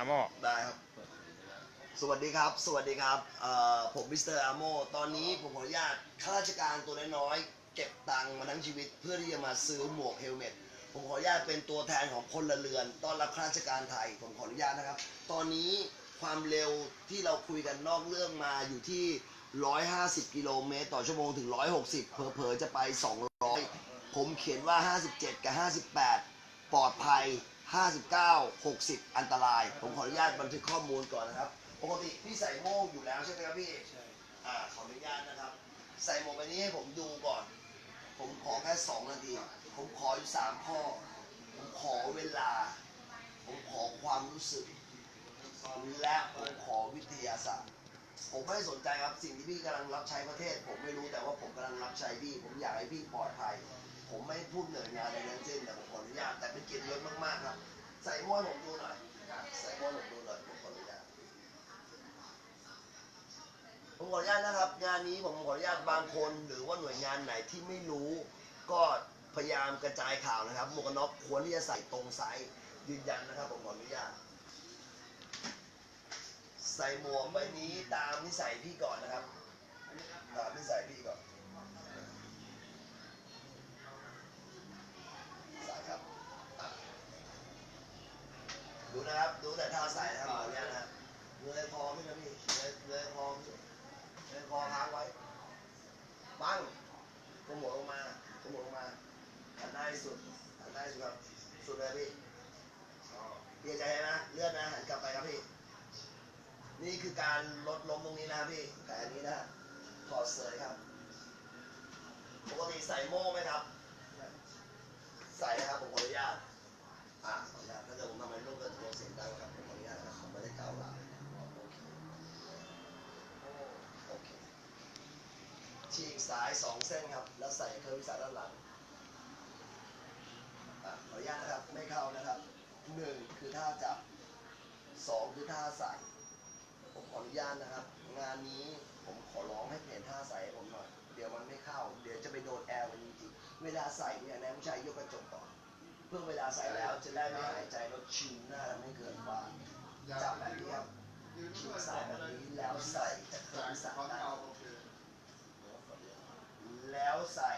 อาโมได้ครับ สวัสดีครับ สวัสดีครับเอ่อผมมิสเตอร์อาโม ตอนนี้ผมขออนุญาตข้าราชการตัวน้อยๆเก็บตังค์มาทั้งชีวิต เพื่อที่จะมาซื้อหมวกเฮลเมตผมขออนุญาตเป็นตัวแทนของพลเรือนต้อนรับข้าราชการไทย ผมขออนุญาตนะครับ ตอนนี้ความเร็วที่เราคุยกันนอกเรื่องมาอยู่ที่ 150 กิโลเมตร ต่อชั่วโมงถึง 160 เผลอๆจะไป 200 ผมเขียนว่า 57 กับ 58 ปลอดภัย 59 60 อันตราย ผมขออนุญาตบันทึกข้อมูลก่อนนะครับ ปกติพี่ใส่โม่งอยู่แล้วใช่ไหมครับพี่ใช่อ่าขออนุญาตนะครับ ใส่หมวกใบนี้ให้ผมดูก่อน ผมขอแค่ 2 นาที ผมขออยู่ 3 ข้อ ผมขอเวลา ผมขอความรู้สึก และผมขอวิทยาศาสตร์ผมไม่ได้สนใจครับสิ่งที่พี่กำลังรับใช้ประเทศ ผมไม่รู้แต่ว่าผมกำลังรับใช้พี่ ผมอยากให้พี่ปลอดภัย ผมไม่พูดเหนื่อยงานอะไรทั้งสิ้นแต่ผมขออนุญาตแต่เป็นเกียรติยศมากๆครับ ใส่ม้อให้ผมดูหน่อยใส่ม้อให้ผมดูหน่อยผมขออนุญาตผมขออนุญาตนะครับ งานนี้ผมขออนุญาตบางคนหรือว่าหน่วยงานไหนที่ไม่รู้ ก็พยายามกระจายข่าวนะครับหมวกกันน็อกควรที่จะใส่ตรงไซส์ยืนยันนะครับผมขออนุญาตใส่หมวกใบนี้ตามนิสัยพี่ก่อนนะครับตามนิสัยพี่ก่อนใส่ครับอะ ดูนะครับดูแต่ท่าใส่นะครับขออนุญาตนะครับเงยคอขึ้นนะพี่เงยเงยคอเงยคอค้างไว้ปั้งก้มหัวลงมาก้มหัวลงมาหันหน้าให้สุดหันหน้าให้สุดครับสุดเลยพี่เพี่ใจนะเลื่อนนะหันกลับไปครับพี่ นี่คือการลดล้มตรงนี้นะครับพี่แต่อันนี้นะถอดเสยครับปกติใส่โม่ไหมครับ ใส่นะครับผมขออนุญาตอ่า สายสองเส้นครับ แล้วใส่เครื่องวิสาด้านหลังอขออนุญาตนะครับไม่เข้านะครับหนึ่งคือท่าจับสองคือท่าใส่ผมขออนุญาตนะครับ งานนี้ผมขอร้องให้เปลี่ยนท่าใส่ให้ผมหน่อย เดี๋ยวมันไม่เข้า เดี๋ยวจะไปโดนแอร์มันจริงๆเวลาใส่เนี่ยนะผู้ชายยกกระจกก่อนเพื่อเวลาใส่แล้วจะได้ไม่หายใจแล้วชิวหน้าไม่เกินฟ้าจับแบบนี้ครับชิวสายแบบนี้แล้วใส่จะเคยสั่ได้ แล้วใส่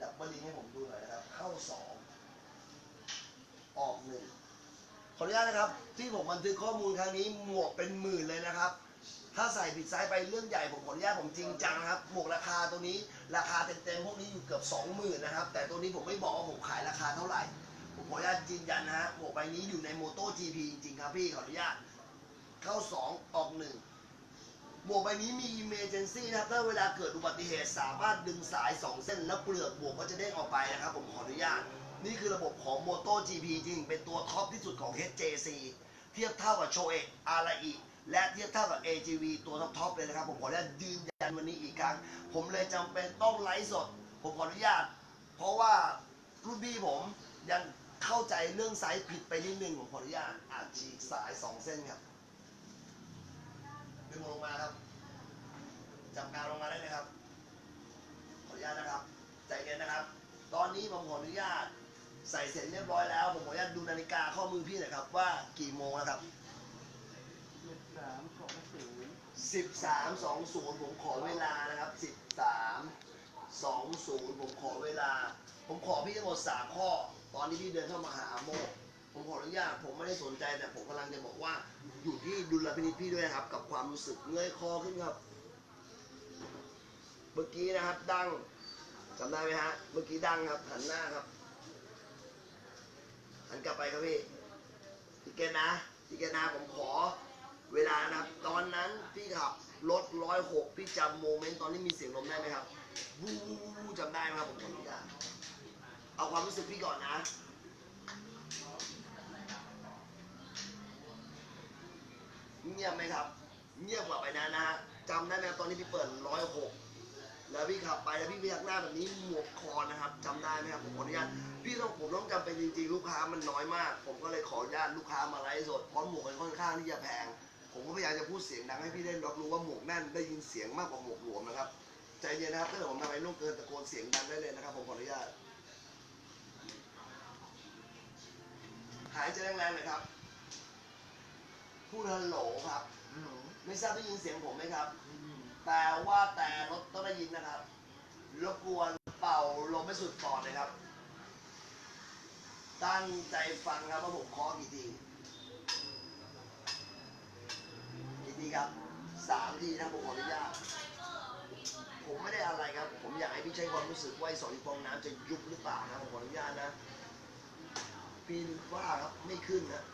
ดับเบิลลิงให้ผมดูหน่อยนะครับ เข้าสองออกหนึ่งขออนุญาตนะครับ ที่ผมบันทึกข้อมูลครั้งนี้หมวกเป็นหมื่นเลยนะครับ ถ้าใส่ผิดไซส์ไปเรื่องใหญ่ผมขออนุญาตผมจริงจังนะครับ หมวกราคาตัวนี้ราคาเต็มๆพวกนี้อยู่เกือบ 20,000นนะครับ แต่ตัวนี้ผมไม่บอกว่าผมขายราคาเท่าไหร่ ผมขออนุญาตยืนยันนะฮะหมวกใบนี้อยู่ในโมโต้ GP จริงๆครับพี่ขออนุญาตเข้า 2 ออก 1 บวกใบนี้มี emergency นะครับถ้าเวลาเกิดอุบัติเหตุสามารถดึงสาย 2 เส้นแล้วเปลือกบวกก็จะเด้งออกไปนะครับ ผมขออนุญาต นี่คือระบบของ Moto GP จริง เป็นตัวท็อปที่สุดของ HJC เทียบเท่ากับโชเอกอาราอิและเทียบเท่ากับ AGV ตัวท็อปๆเลยนะครับ ผมขออนุญาตยืนยันวันนี้อีกครั้ง ผมเลยจำเป็นต้องไลฟ์สด ผมขออนุญาต เพราะว่ารุ่นพี่ผมยังเข้าใจเรื่องไซส์ผิดไปนิดนึงผมขออนุญาตอาจฉีกสาย 2 เส้นครับ ดึงลงมาครับ จับกางลงมาได้เลยครับ ขออนุญาตนะครับ ใจเย็นนะครับ ตอนนี้ผมขออนุญาต ใส่เสร็จเรียบร้อยแล้ว ผมขออนุญาตดูนาฬิกาข้อมือพี่หน่อยครับ ว่ากี่โมงแล้วครับเจ็ดสามสองศูนย์ผมขอเวลานะครับ13 20ผมขอเวลา ผมขอพี่ทั้งหมด3ข้อ ตอนที่พี่เดินเข้ามาหาโมผมขออนุญาตผมไม่ได้สนใจแต่ผมกำลังจะบอกว่า อยู่ที่ดุลพินิจพี่ด้วยนะครับ กับความรู้สึกเงยคอขึ้นครับ เมื่อกี้นะครับดังจำได้ไหมฮะ เมื่อกี้ดังครับหันหน้าครับหันกลับไปครับพี่พี่เกนะพี่เกนะผมขอ เวลานะครับ ตอนนั้นพี่ขับรถร้อยหกพี่จำโมเมนต์ตอนที่มีเสียงลมได้ไหมครับวู้วู้วู้วู้จำได้ไหมครับผมขออนุญาตเอาความรู้สึกพี่ก่อนนะ งียบไหมครับ เงียบกว่าไปนั้นนะฮะจำได้ไหมตอนที่พี่เปิดร้อยหกแล้วพี่ขับไปแล้วพี่พยักหน้าแบบนี้หมวกคอนะครับจำได้ไหมครับผมขออนุญาตพี่ต้องผมต้องจำเป็นจริงๆลูกค้ามันน้อยมาก ผมก็เลยขออนุญาตลูกค้ามาไลฟ์สดเพราะหมวกมันค่อนข้างที่จะแพง ผมก็พยายามจะพูดเสียงดังให้พี่ได้รับรู้ว่าหมวกแน่นได้ยินเสียงมากกว่าหมวกหลวมนะครับใจเย็นนะครับถ้าเกิดผมทำอะไรล่วงเกินตะโกนเสียงดังได้เลยนะครับ ผมขออนุญาตหายใจแรงๆหน่อยครับ พูดฮัลโหลครับ ฮัลโหลไม่ทราบได้ยินเสียงผมไหมครับ ได้ยินแต่ว่าแต่รถต้องได้ยินนะครับ รบกวนเป่าลมไม่สุดปอดนะครับ ตั้งใจฟังครับว่าผมเคาะกี่ทีกี่ทีครับสามทีนะผมขออนุญาตผมไม่ได้อะไรครับ ผมอยากให้พี่ใช้ความรู้สึกว่าไอ้สองฟองน้ำจะยุบหรือเปล่านะผมขออนุญาตนะปีนว่าครับไม่ขึ้นนะ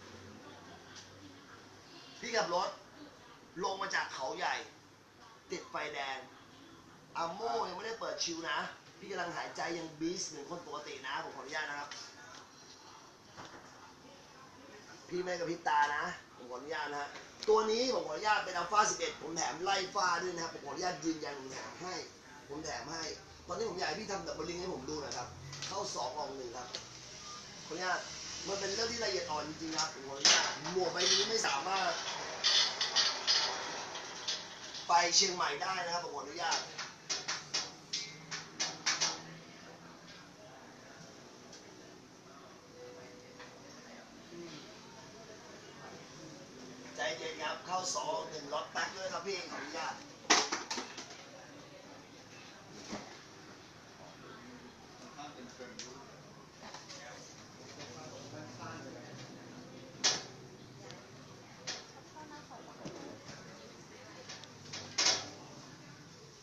พี่ขับรถ ลงมาจากเขาใหญ่ ติดไฟแดงอัมโมยังไม่ได้เปิดชิวนะ พี่กำลังหายใจยังบีสเหมือนคนปกตินะ ผมขออนุญาตนะครับ พี่ไม่กระพริบตานะ ผมขออนุญาตนะฮะ ตัวนี้ผมขออนุญาตเป็นอัลฟา11 ผมแถมไล่ฟ้าด้วยนะครับ ผมขออนุญาตยืนยันผมแถมให้ ผมแถมให้ ตอนนี้ผมอยากให้พี่ทำดับเบิลลิงให้ผมดูหน่อยครับ เข้าสองออกหนึ่งครับ ขออนุญาต มันเป็นเรื่องที่ละเอียดอ่อนจริงๆครับผมขออนุญาตหมวกใบนี้ไม่สามารถ ไปเชียงใหม่ได้นะครับผมขออนุญาตใจเย็นครับเข้าสองหนึ่งล็อตแป๊กด้วยครับพี่ขออนุญาต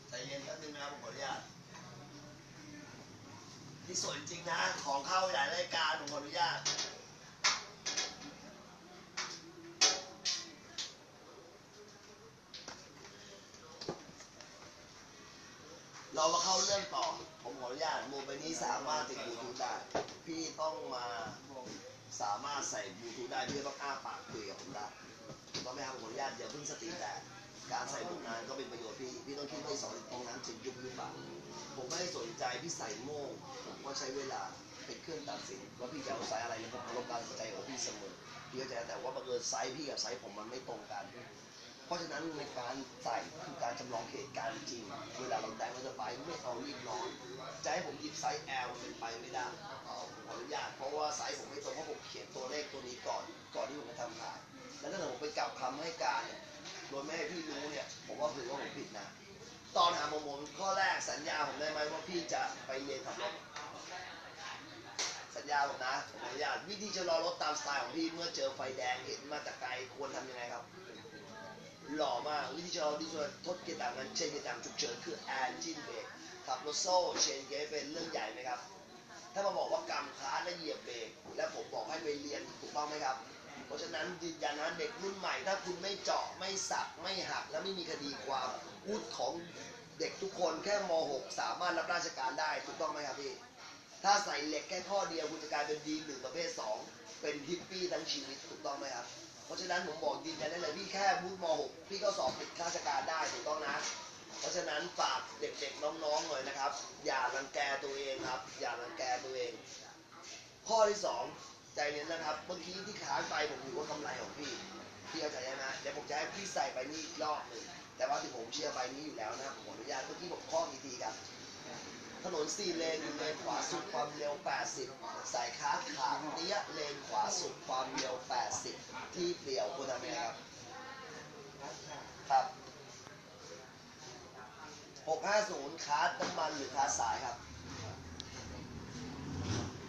ใจเย็นแป๊บนึงนะครับผมขออนุญาต ที่ สวยจริงนะ ของเข้าหลายรายการผมขออนุญาตเรามาเข้าเรื่องต่อ ผมขออนุญาตมือไปนี้สามารถติดบลูทูธได้ พี่ต้องมาสามารถใส่บลูทูธได้พี่ต้องอ้าปากคุยกับผมได้ถูกต้องไมครับผมขออนุญาตอย่าเพิ่งสติแตกการใส่บุกนานก็เป็นประโยชน์พี่ พี่ต้องคิดว่าสอนตรงนั้นจะยุบหรือเปล่า ผมไม่ได้สนใจพี่ใส่โม่งผมก็ใช้เวลาเป็นเครื่องตัดสินว่าพี่จะเอาไซส์อะไรเนี่ยผมเคารพการตัดสินใจของพี่เสมอพี่เข้าใจแต่ว่าบังเอิญไซส์พี่กับไซส์ผมมันไม่ตรงกัน เพราะฉะนั้นในการใส่คือการจำลองเหตุการณ์จริง เวลาเราแต่งเราจะไปไม่เอารีบร้อนจะให้ผมหยิบไซส์ L เป็นไปไม่ได้ผมขออนุญาตเพราะว่าไซส์ผมไม่ตรงเพราะผมเขียนตัวเลขตัวนี้ก่อน ก่อนที่ผมจะทำขายแล้วถ้าผมไปกลับคำให้การเนี่ยโดยไม่ให้พี่รู้เนี่ยผมว่าถือว่าผมผิดนะ ตอนหาผมผมข้อแรกสัญญาผมได้ไหมว่าพี่จะไปเรียนขับรถสัญญาผมนะผมอนุญาตวิธีชะลอรถตามสไตล์ของพี่เมื่อเจอไฟแดงเห็นมาแต่ไกลควรทำยังไงครับ หล่อมากวิธีชะลอที่ช่วยทดเกียร์ต่างกันเชนเกียร์ต่างฉุกเฉินคือแอนจินเบรกขับรถโซ่เชนเกียร์เป็นเรื่องใหญ่ไหมครับ ถ้ามาบอกว่ากำคาและเหยียบเบรกและผมบอกให้ไปเรียนถูกต้องไหมครับ ราะฉะนั้นยืนยันนะเด็กรุ่นใหม่ ถ้าคุณไม่เจาะไม่สับไม่หัก และไม่มีคดีความวุฒิของเด็กทุกคนแค่ม .6 สามารถรับราชการได้ถูกต้องไหมครับพี่ ถ้าใส่เหล็กแค่ข้อเดียวคุณจะกลายเป็นดีหนึ่งประเภทสองเป็นฮิปปี้ทั้งชีวิตถูกต้องไหมครับเพราะฉะนั้นผมบอกยืนยันได้เลยพี่แค่วุฒิม .6 พี่ก็สอบติดข้าราชการได้ถูกต้องนะเพราะฉะนั้นฝากเด็กๆน้องๆหน่อยนะครับ อย่ารังแกตัวเองครับ อย่ารังแกตัวเอง ข้อที่สอง ใจเย็นนะครับเมื่อกี้ที่ค้างไปผมถือว่ากำไรของพี่พี่เข้าใจไหมเดี๋ยวผมจะให้พี่ใส่ไปนี่อีกรอบหนึ่งแต่ว่าที่ผมเชื่อไปนี้อยู่แล้วนะครับผมขออนุญาตเมื่อกี้ผมข้อกี่ทีครับถนนสี่เลนอยู่เลนขวาสุดความเร็ว 80 สายค้าขาเนี้ยเลนขวาสุดความเร็ว 80 ที่เปลี่ยวคุณทำไงครับ ครับ 650คาน้ำมันหรือค้าสายครับ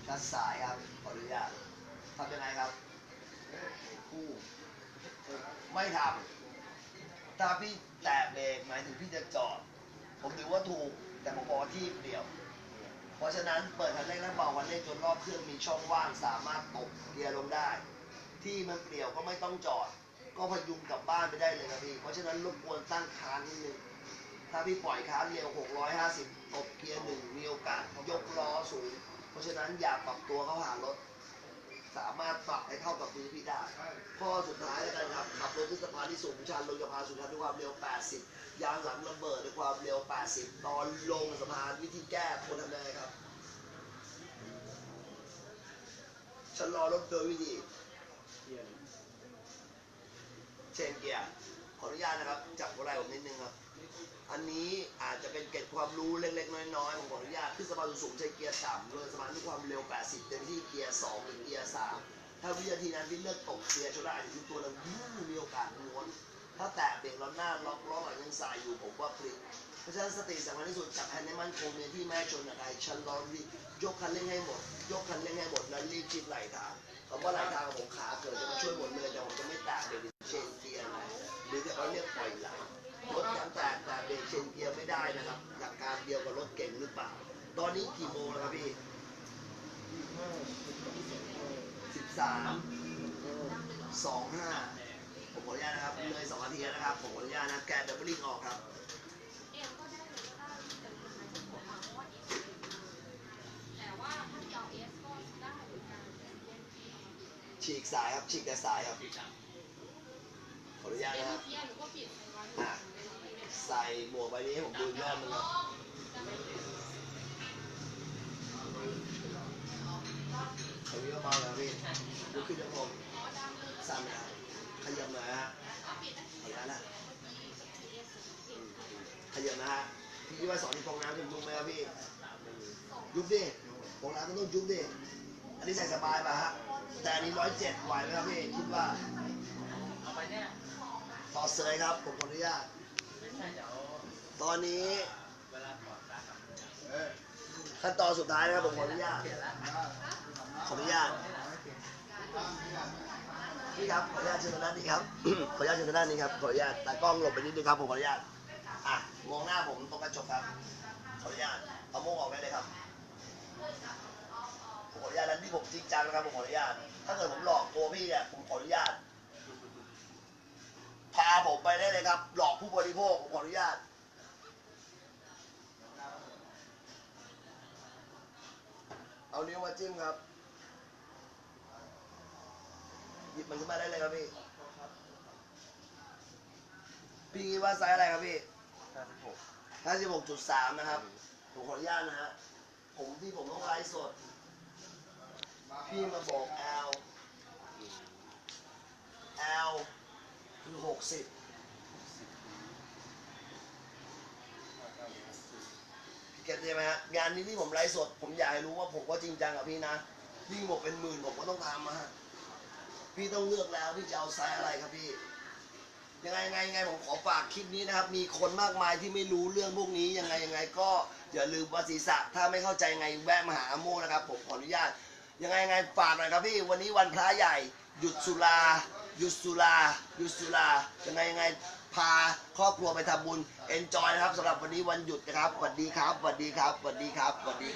ค้าสายครับ ขออนุญาต ทำยังไงครับคู่ไม่ทำถ้าพี่แตะเบรกหมายถึงพี่จะจอด ผมถือว่าถูก แต่ผมบอกว่าที่เปลี่ยว เพราะฉะนั้นเปิดคันเร่งและเบาคันเร่งจนรอบเครื่องมีช่องว่างสามารถตกเกียร์ลงได้ ที่มันเปลี่ยวก็ไม่ต้องจอด ก็พยุงกลับบ้านไปได้เลยครับพี่ เพราะฉะนั้นรบกวนตั้งค้างนิดนึงถ้าพี่ปล่อยค้างเร็ว 650 ตกเกียร์หนึ่งมีโอกาสยกล้อสูง เพราะฉะนั้นอย่าปรับตัวเข้าหารถ สามารถปรับให้เข้ากับมือพี่ได้ ข้อสุดท้ายแล้วกันครับ ขับรถขึ้นสะพานที่สูงชันลงสะพานสูงชันด้วยความเร็ว 80 ยางหลังระเบิดด้วยความเร็ว 80 ตอนลงสะพานวิธีแก้ควรทำยังไงครับชะลอรถโดยวิธีเกียร์เชนเกียร์ขออนุญาตนะครับ จับหัวไหล่ผมนิดนึงครับ อันนี้อาจจะเป็นเกร็ดความรู้เล็กๆ น้อยๆผมขออนุญาตขึ้นสะพานสูงใช้เกียร์ต่ำเลยสะพานด้วยความเร็ว 80 เต็มที่เกียร์ 2 หรือเกียร์ 3 ถ้าวินาทีนั้นพี่เลือกตกเสียชนได้อยู่ที่ตัวเรายิ่งมีโอกาสม้วน ถ้าแตะเบรกล้อหน้าล็อกล้อหลังยังสายอยู่ผมว่าพลิกเพราะฉะนั้นสติสำคัญที่สุดจับแฮนด์ให้มั่นคงเนี่ยที่แม่ชนอะไรชันล้อรีบยกคันเร่งให้หมด ยกคันเร่งให้หมดแล้วรีบชิดไหลทางคำว่าไหลทางของผมขาเกิดจะมาช่วยหมดเลยแต่ผมจะไม่แตะเบรกเชนเกียร์นหรือที่เขาเรียกปล่อยไหล รถยังแตะแต่เบรกเชนเกียร์ไม่ได้นะครับหลักการเดียวกับรถเก่งหรือเปล่า ตอนนี้กี่โมงแล้วครับพี่สิบสามสองห้าผมขออนุญาตนะครับเลยสองนาทีนะครับผมขออนุญาตนะแกดับเบิลลิงออกครับเอ็มก็ได้เลยก็ได้แต่ทำไมต้ออกมาเพราะว่าเอสแต่ว่าถ้าจะเอาเอสก็ได้เหมือนกันฉีกสายครับฉีกแต่สายครับขออนุญาตนะครับ ใส่หมวกใบนี้ให้ผมดูอีกรอบนึงครับตรงนี้ก็เบาแล้วพี่ลุกขึ้นจะผมสั่นนะครับขยับหน่อยฮะขออนุญาตนะอืมขยับนะฮะพี่คิดว่าสอนที่ฟองน้ำจะยุบไหมครับพี่ยุบดิฟองน้ำก็ต้องยุบดิอันนี้ใส่สบายป่ะฮะแต่อันนี้ร้อยเจ็ดไหวไหมครับพี่คิดว่าเอาไปเนี่ยต่อเสยครับผมขออนุญาตไม่ใช่เดี๋ยว ตอนนี้ขั้นตอนสุดท้ายนะครับผมขออนุญาตขออนุญาตพี่ครับขออนุญาตเชิญทางด้านนี้ครับ ขออนุญาตเชิญทางด้านนี้ครับขออนุญาตตากล้องหลบไปนิดนึงครับผมขออนุญาตอะมองหน้าผมตรงกระจกครับขออนุญาตเอาโม่งออกได้เลยครับผมขออนุญาตแล้วนี่ผมจริงจังนะครับผมขออนุญาตถ้าเกิดผมหลอกตัวพี่เนี่ยผมขออนุญาต พาผมไปได้เลยครับ หลอกผู้บริโภคผมขออนุญาต เอานิ้วมาจิ้มครับ หยิบมันขึ้นมาได้เลยครับพี่ พี่คิดว่าไซส์อะไรครับพี่ห้าสิบหก56.3นะครับ ผมขออนุญาตนะฮะ ผมที่ผมต้องไลฟ์สด พี่มาบอก L L คือ60พี่เก็ตใช่ไหมฮะงานนี้ที่ผมไลฟ์สด ผมอยากให้รู้ว่าผมก็จริงจังกับพี่นะยิ่งบอกเป็นหมื่นผมก็ต้องทำนะฮะพี่ต้องเลือกแล้วพี่จะเอาไซส์อะไรครับพี่ยังไงยังไงไงผมขอฝากคลิปนี้นะครับ มีคนมากมายที่ไม่รู้เรื่องพวกนี้ยังไงยังไงก็อย่าลืมว่าศีรษะถ้าไม่เข้าใจไงแวะมาหาอาโมนะครับ ผมขออนุญาตยังไงยังไงฝากหน่อยครับพี่วันนี้วันพระใหญ่หยุดสุรา หยุดสุราหยุดสุรายังไงยังไงพาครอบครัวไปทำบุญเอนจอยนะครับสำหรับวันนี้วันหยุดนะครับสวัสดีครับสวัสดีครับสวัสดีครับสวัสดี